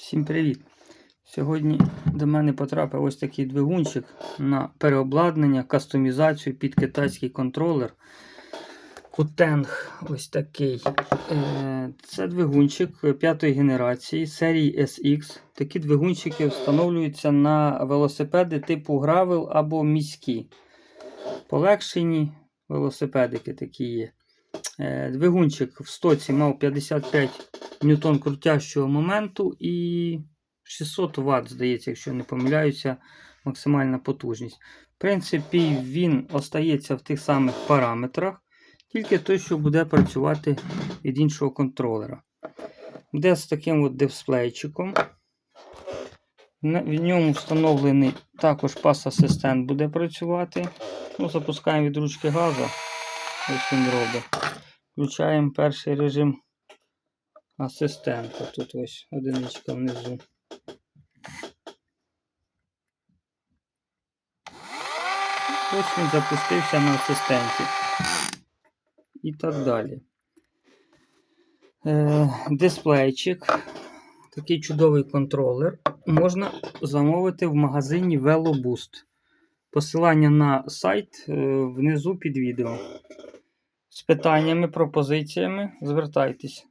Всім привіт! Сьогодні до мене потрапив ось такий двигунчик на переобладнання, кастомізацію під китайський контролер. Кутенг ось такий. Е, Це двигунчик п'ятої генерації серії SX. Такі двигунчики встановлюються на велосипеди типу Gravel або міські. Полегшені велосипедики такі є. Е, Двигунчик в стоці мав 55 ньютон крутящого моменту і 600 Вт, здається, якщо не помиляюся, максимальна потужність. В принципі, він остається в тих самих параметрах, тільки той, що буде працювати від іншого контролера. Буде з таким от дисплейчиком. В ньому встановлений також пас-асистент буде працювати. Ну, Запускаємо від ручки газу. Ось він робить. Включаємо перший режим асистента. Тут ось одиничка внизу. Ось він запустився на асистенті. І так далі. Е, дисплейчик. Такий чудовий контролер. Можна замовити в магазині VeloBoost. Посилання на сайт е, внизу під відео. З питаннями, пропозиціями звертайтесь.